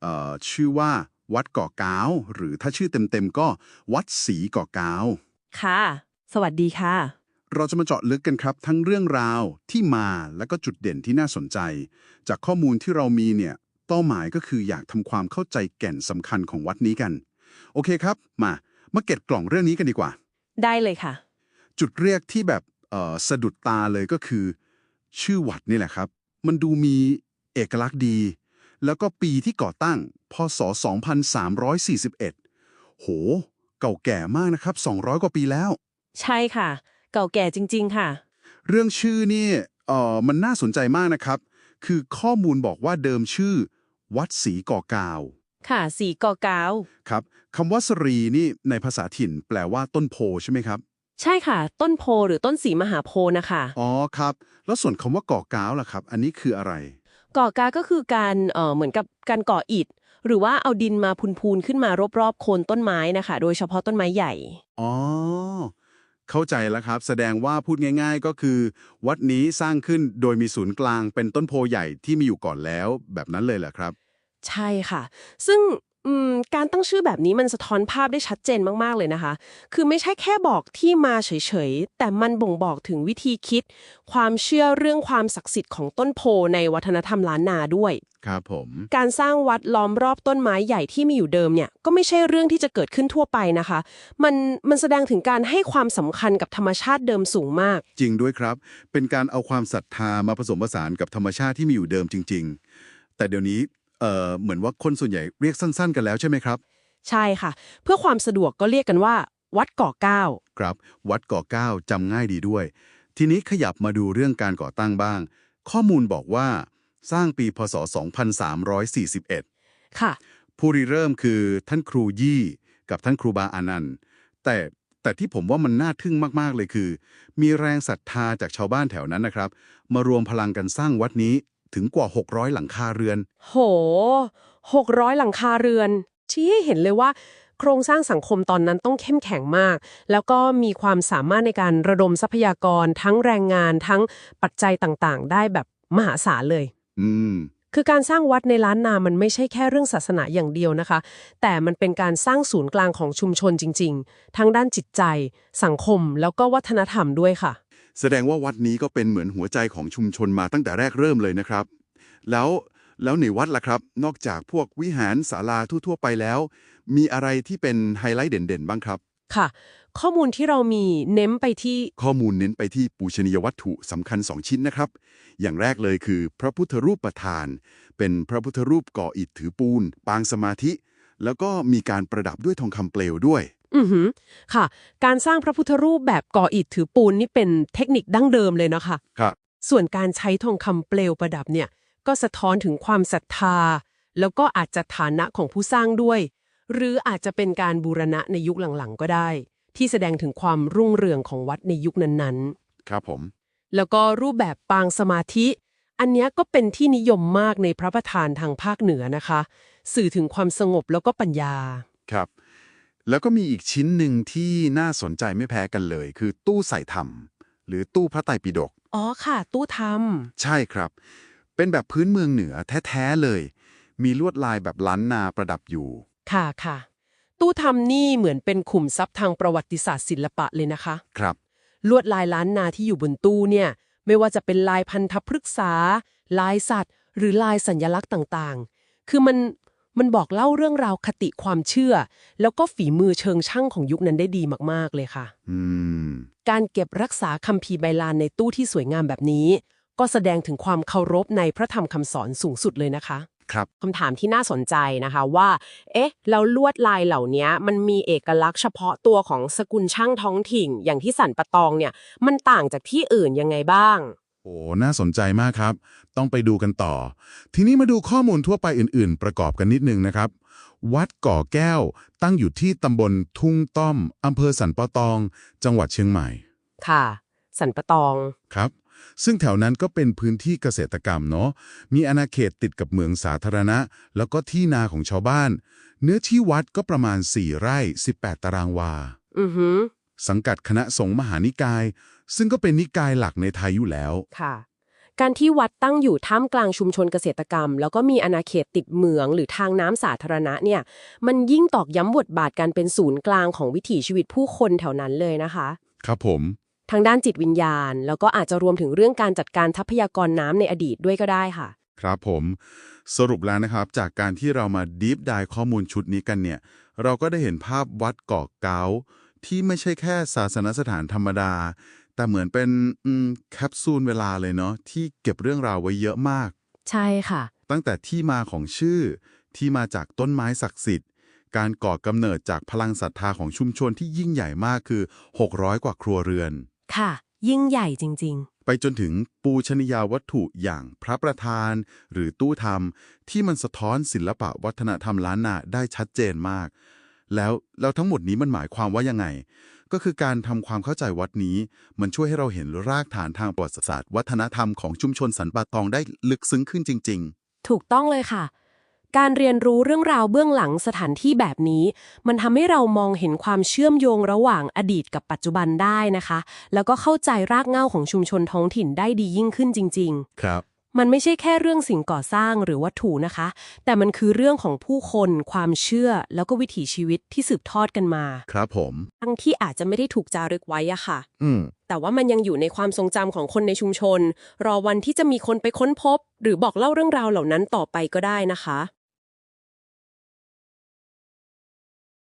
เอ่อชื่อว่าวัดเกาะกาว หรือถ้าชื่อเต็มๆก็วัดศรีเกาะกาว ค่ะ สวัสดีค่ะ เราจะมาเจาะลึกกันครับ ทั้งเรื่องราวที่มาและก็จุดเด่นที่น่าสนใจ จากข้อมูลที่เรามีเนี่ยเป้าหมายก็คืออยากทำความเข้าใจแก่นสำคัญของวัดนี้กัน โอเคครับ มามาเก็ตกล่องเรื่องนี้กันดีกว่า ได้เลยค่ะ จุดเรียกที่แบบเอ่อสะดุดตาเลยก็คือ ชื่อวัดนี่แหละครับ มันดูมีเอกลักษณ์ดี แล้วก็ปีที่ก่อตั้ง พศ 2341 โห เก่าแก่มากนะครับ 200 กว่าปีแล้ว ใช่ค่ะ เก่าแก่จริง ๆ ค่ะ เรื่องชื่อนี่เอ่อมันน่าสนใจมากนะครับ คือข้อมูลบอกว่าเดิมชื่อ วัดศรีก่อกาว ค่ะสีกอกาว ครับคำว่าสรีนี่ในภาษาถิ่นแปลว่าต้นโพใช่ไหมครับ ใช่ค่ะ ต้นโพหรือต้นสีมหาโพธิ์นะคะ อ๋อครับ แล้วส่วนคำว่าก่อกาวล่ะครับ อันนี้คืออะไร ก่อกาก็คือการเอ่อเหมือนกับการก่ออิฐ หรือว่าเอาดินมาพูนๆขึ้นมารอบๆโคนต้นไม้นะคะ โดยเฉพาะต้นไม้ใหญ่ อ๋อ เข้าใจแล้วครับ แสดงว่าพูดง่าย ๆ ก็คือ วัดนี้สร้างขึ้นโดยมีศูนย์กลางเป็นต้นโพใหญ่ที่มีอยู่ก่อนแล้ว แบบนั้นเลยเหรอครับ ใช่ค่ะ ซึ่ง อืมการตั้งชื่อแบบนี้มันสะท้อนภาพได้ชัดเจนมาก ๆ เลยนะคะ คือไม่ใช่แค่บอกที่มาเฉย ๆ แต่มันบ่งบอกถึงวิธีคิด ความเชื่อเรื่องความศักดิ์สิทธิ์ของต้นโพในวัฒนธรรมล้านนาด้วย ครับผม การสร้างวัดล้อมรอบต้นไม้ใหญ่ที่มีอยู่เดิมเนี่ย ก็ไม่ใช่เรื่องที่จะเกิดขึ้นทั่วไปนะคะ มันมันแสดงถึงการให้ความสำคัญกับธรรมชาติเดิมสูงมาก จริงด้วยครับ เป็นการเอาความศรัทธามาผสมผสานกับธรรมชาติที่มีอยู่เดิมจริง ๆ แต่เดี๋ยวนี้ เอ่อเหมือนว่าคนส่วนใหญ่เรียกสั้นๆ กันแล้วใช่ไหมครับ ใช่ค่ะ เพื่อความสะดวกก็เรียกกันว่า วัดเกาะเก้าครับ วัดก่อเก้าจำง่ายดีด้วย ทีนี้ขยับมาดูเรื่องการก่อตั้งบ้าง ข้อมูลบอกว่าสร้างปีพศ 2341 ค่ะ ผู้ริเริ่มคือท่านครูยี่กับท่านครูบาอานันต์แต่แต่ที่ผมว่ามันน่าทึ่งมากๆเลยคือ มีแรงศรัทธาจากชาวบ้านแถวนั้นนะครับ มารวมพลังกันสร้างวัดนี้ ถึงกว่า 600 หลังคาเรือน โหหกร้อยหลังคาเรือน ชี้ให้เห็นเลยว่า โครงสร้างสังคมตอนนั้นต้องเข้มแข็งมาก แล้วก็มีความสามารถในการระดมทรัพยากร ทั้งแรงงานทั้งปัจจัยต่างๆ ได้แบบมหาศาลเลย อืมคือการสร้างวัดในล้านนามันไม่ใช่แค่เรื่องศาสนาอย่างเดียวนะคะ แต่มันเป็นการสร้างศูนย์กลางของชุมชนจริง ๆ ทั้งด้านจิตใจ สังคมแล้วก็วัฒนธรรมด้วยค่ะ แสดงว่าวัดนี้ก็เป็นเหมือนหัวใจของชุมชนมาตั้งแต่แรกเริ่มเลยนะครับ แล้วแล้วในวัดล่ะครับ นอกจากพวกวิหารศาลาทั่วๆไปแล้ว มีอะไรที่เป็นไฮไลท์เด่นๆ บ้างครับ ค่ะ ข้อมูลที่เรามีเน้นไปที่ข้อมูลเน้นไปที่ปูชนียวัตถุสำคัญ 2 ชิ้นนะครับ อย่างแรกเลยคือ พระพุทธรูปประธาน เป็นพระพุทธรูปก่ออิฐถือปูน ปางสมาธิ แล้วก็มีการประดับด้วยทองคำเปลวด้วย อือหือค่ะ การสร้างพระพุทธรูปแบบก่ออิฐถือปูนนี่เป็นเทคนิคดั้งเดิมเลยนะคะ ครับ ส่วนการใช้ทองคำเปลวประดับเนี่ย ก็สะท้อนถึงความศรัทธา แล้วก็อาจจะฐานะของผู้สร้างด้วย หรืออาจจะเป็นการบูรณะในยุคหลังๆ ก็ได้ ที่แสดงถึงความรุ่งเรืองของวัดในยุคนั้นๆ ครับผม แล้วก็รูปแบบปางสมาธิ อันเนี้ยก็เป็นที่นิยมมากในพระประธานทางภาคเหนือนะคะ สื่อถึงความสงบแล้วก็ปัญญา ครับ แล้วก็มีอีกชิ้นหนึ่งที่น่าสนใจไม่แพ้กันเลย คือตู้ใส่ธรรม หรือตู้พระไตรปิฎกอ๋อค่ะ ตู้ทใช่ครับ เป็นแบบพื้นเมืองเหนือแท้ๆเลย มีลวดลายแบบล้านนาประดับอยู่ำค่ะค่ะ ตู้ทำนี่เหมือนเป็นขุมทรัพย์ทางประวัติศาสตร์ศิลปะเลยนะคะ ครับ ลวดลายล้านนาที่อยู่บนตู้เนี่ย ไม่ว่าจะเป็นลายพันธพฤกษา ลายสัตว์ หรือลายสัญลักษณ์ต่างๆ คือมัน มันบอกเล่าเรื่องราวคติความเชื่อ แล้วก็ฝีมือเชิงช่างของยุคนั้นได้ดีมากๆเลยค่ะอืมการเก็บรักษาคัมภีร์ไบลานในตู้ที่สวยงามแบบนี้ ก็แสดงถึงความเคารพในพระธรรมคำสอนสูงสุดเลยนะคะครับคำถามที่น่าสนใจนะคะว่า เอ๊ะ แล้วลวดลายเหล่านี้มันมีเอกลักษณ์เฉพาะตัวของสกุลช่างท้องถิ่น อย่างที่สันปะตองเนี่ย มันต่างจากที่อื่นยังไงบ้าง โอ้น่าสนใจมากครับ ต้องไปดูกันต่อ ทีนี้มาดูข้อมูลทั่วไปอื่น ๆ ประกอบกันนิดนึงนะครับ วัดก่อแก้วตั้งอยู่ที่ตำบลทุ่งต้อมอำเภอสันปะตอง จังหวัดเชียงใหม่ ค่ะ สันปะตองครับ ซึ่งแถวนั้นก็เป็นพื้นที่เกษตรกรรมเนาะมีอาณาเขตติดกับเมืองสาธารณะ แล้วก็ที่นาของชาวบ้าน เนื้อที่วัดก็ประมาณ 4 ไร่ 18 ตารางวา อือหือสังกัดคณะสงฆ์มหานิกาย ซึ่งก็เป็นนิกายหลักในไทยอยู่แล้วค่ะ การที่วัดตั้งอยู่ท่ามกลางชุมชนเกษตรกรรม แล้วก็มีอาณาเขตติดเหมืองหรือทางน้ำสาธารณะเนี่ย มันยิ่งตอกย้ำบทบาทการเป็นศูนย์กลางของวิถีชีวิตผู้คนแถวนั้นเลยนะคะ ครับผม ทางด้านจิตวิญญาณ แล้วก็อาจจะรวมถึงเรื่องการจัดการทรัพยากรน้ำในอดีตด้วยก็ได้ค่ะ ครับผม สรุปแล้วนะครับ จากการที่เรามาดีฟไดข้อมูลชุดนี้กันเนี่ย เราก็ได้เห็นภาพวัดเกาะเกาที่ไม่ใช่แค่ศาสนสถานธรรมดา แต่เหมือนเป็นอืมแคปซูลเวลาเลยเนาะที่เก็บเรื่องราวไว้เยอะมาก ใช่ค่ะ ตั้งแต่ที่มาของชื่อ ที่มาจากต้นไม้ศักดิ์สิทธิ์ การก่อกำเนิดจากพลังศรัทธาของชุมชนที่ยิ่งใหญ่มากคือ 600 กว่าครัวเรือน ค่ะ ยิ่งใหญ่จริงไปจนถึงปูชนียาวัตถุอย่างพระประธาน หรือตู้ธรรม ที่มันสะท้อนศิลปะวัฒนธรรมล้านนาได้ชัดเจนมาก แล้วแล้วทั้งหมดนี้มันหมายความว่ายังไง ก็คือการทำความเข้าใจวัดนี้ มันช่วยให้เราเห็นรากฐานทางประวัติศาสตร์ วัฒนธรรมของชุมชนสันป่าตองได้ลึกซึ้งขึ้นจริง ๆ ถูกต้องเลยค่ะ การเรียนรู้เรื่องราวเบื้องหลังสถานที่แบบนี้ มันทำให้เรามองเห็นความเชื่อมโยงระหว่างอดีตกับปัจจุบันได้นะคะ แล้วก็เข้าใจรากเหง้าของชุมชนท้องถิ่นได้ดียิ่งขึ้นจริงๆๆครับ มันไม่ใช่แค่เรื่องสิ่งก่อสร้างหรือวัตถุนะคะ แต่มันคือเรื่องของผู้คน ความเชื่อ แล้วก็วิถีชีวิตที่สืบทอดกันมา ครับผม ทั้งที่อาจจะไม่ได้ถูกจารึกไว้อะค่ะ อืม แต่ว่ามันยังอยู่ในความทรงจำของคนในชุมชน รอวันที่จะมีคนไปค้นพบ หรือบอกเล่าเรื่องราวเหล่านั้นต่อไปก็ได้นะคะ